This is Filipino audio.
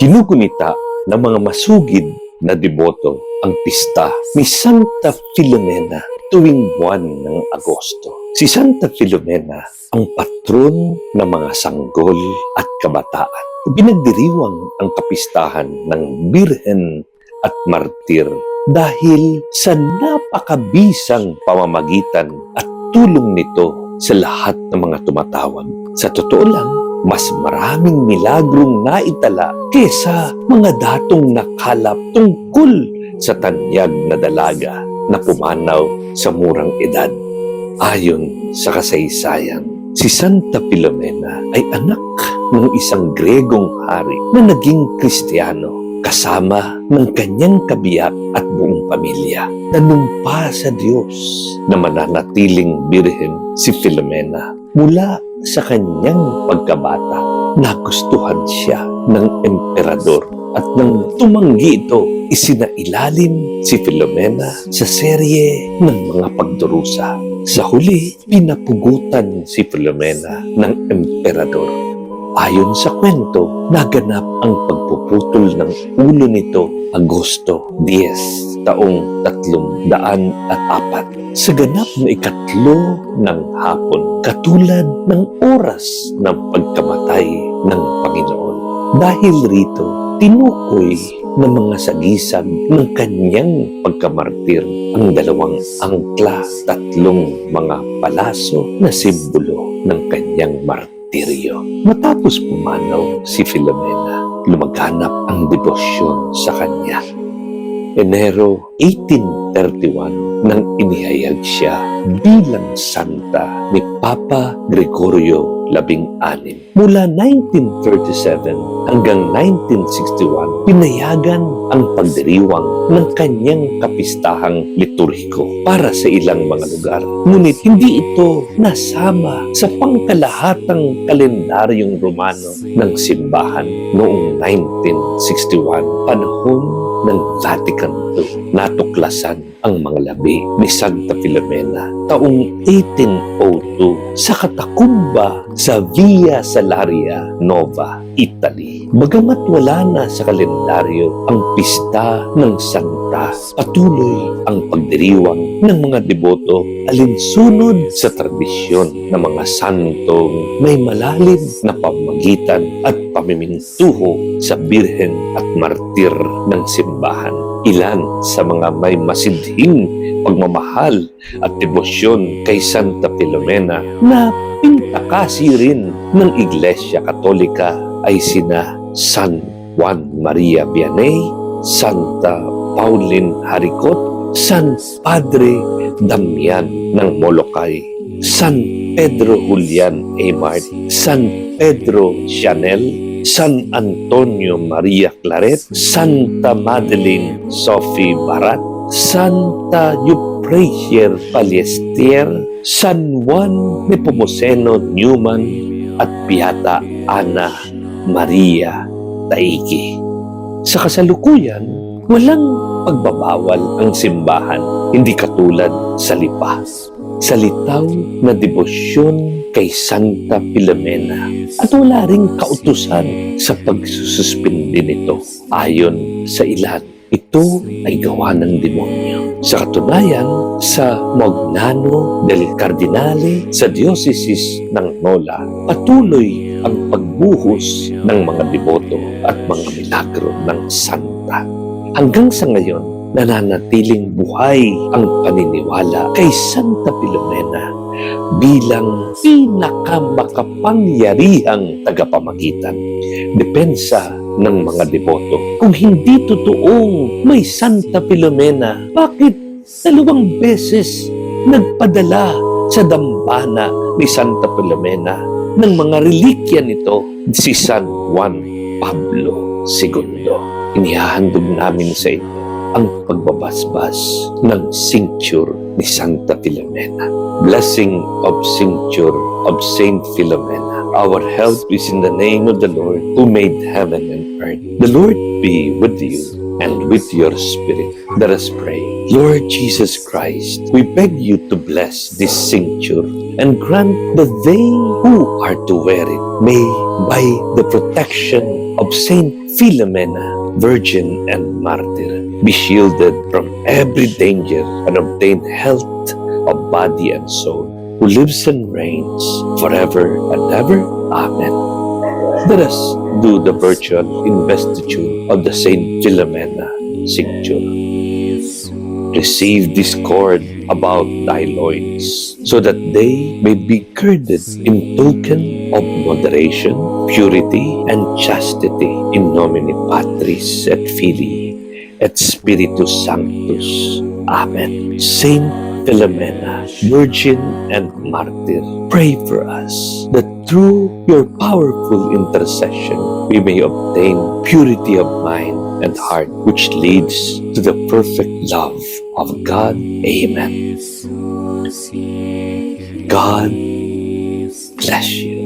Ginugunita ng mga masugid na deboto ang pista ni Santa Filomena tuwing buwan ng Agosto. Si Santa Filomena ang patron ng mga sanggol at kabataan. Binagdiriwang ang kapistahan ng Birhen at Martir dahil sa napakabisang pamamagitan at tulong nito sa lahat ng mga tumatawag. Sa totoo lang, mas maraming milagrong naitala kesa mga datong nakalap tungkol sa tanyag na dalaga na pumanaw sa murang edad. Ayon sa kasaysayan, si Santa Filomena ay anak ng isang Gregong hari na naging Kristiyano kasama ng kanyang kabiyak at buong pamilya. Nanumpa sa Diyos na mananatiling birhen si Filomena mula sa kanyang pagkabata. Nagustuhan siya ng emperador at nang tumanggi ito, isinailalim si Filomena sa serye ng mga pagdurusa. Sa huli, pinapugutan si Filomena ng emperador. Ayon sa kwento, naganap ang pagpuputol ng ulo nito Agosto 10, taong 304. Sa ganap na ikatlo ng hapon, katulad ng oras ng pagkamatay ng Panginoon. Dahil rito, tinukoy ng mga sagisag ng kanyang pagkamartir ang dalawang angkla, tatlong mga palaso na simbolo ng kanyang martiryo. Matapos pumanaw si Filomena, lumaganap ang debosyon sa kanya. Enero 1831 nang inihayag siya bilang santa ni Papa Gregorio labing-anim. Mula 1937 hanggang 1961, pinayagan ang pagdiriwang ng kanyang kapistahang liturhiko para sa ilang mga lugar. Ngunit hindi ito nasama sa pangkalahatang kalendaryong Romano ng simbahan noong 1961, panahon ng Vatican II. Natuklasan ang mga labi ni Santa Filomena taong 1802 sa katakumba sa Via Salaria Nova, Italy. Bagamat wala na sa kalendaryo ang pista ng Santa, patuloy ang pagdiriwang ng mga deboto alinsunod sa tradisyon ng mga santong may malalim na pamagitan at pamimintuho sa birhen at martir ng simbahan. Ilan sa mga may masidhing pagmamahal at debosyon kay Santa Filomena na pintakasi rin ng Iglesia Katolika ay sina San Juan Maria Vianney, Santa Pauline Haricot, San Padre Damian ng Molokai, San Pedro Julian Aymart, San Pedro Chanel, San Antonio Maria Claret, Santa Madeline Sophie Barat, Santa Euprasia Palestier, San Juan Nepomuceno Newman, at Beata Ana Maria Taigi. Sa kasalukuyan, walang pagbabawal ang simbahan, hindi katulad sa lipa. Sa litaw na debosyon kay Santa Filomena at wala ring kautusan sa pagsususpindi nito ayon sa ilan. Ito ay gawa ng demonyo. Sa katunayan, sa Magnano del Cardinale sa Diocese ng Nola, patuloy ang pagbuhos ng mga deboto at mga milagro ng Santa. Hanggang sa ngayon, nananatiling buhay ang paniniwala kay Santa Filomena bilang pinakamakapangyarihang tagapamagitan. Depensa ng mga deboto. Kung hindi totoong may Santa Filomena, bakit dalawang beses nagpadala sa dambana ni Santa Filomena ng mga relikya nito si San Juan Pablo II. Inihahandog namin sa inyo ang pagbabasbas ng cincture ni Santa Filomena. Blessing of cincture of Saint Filomena. Our help is in the name of the Lord who made heaven and earth. The Lord be with you and with your spirit. Let us pray. Lord Jesus Christ, we beg you to bless this cincture and grant that they who are to wear it may, by the protection of Saint Philomena, Virgin and Martyr, be shielded from every danger and obtain health of body and soul, who lives and reigns forever and ever. Amen. Let us do the virtual investiture of the Saint Philomena cincture. Receive this cord about thy loins, so that they may be girded in token of moderation, purity, and chastity in nomine Patris et Filii et Spiritus Sanctus. Amen. Saint Philomena, Virgin and Martyr, pray for us that through your powerful intercession we may obtain purity of mind and heart, which leads to the perfect love of God. Amen. God bless you.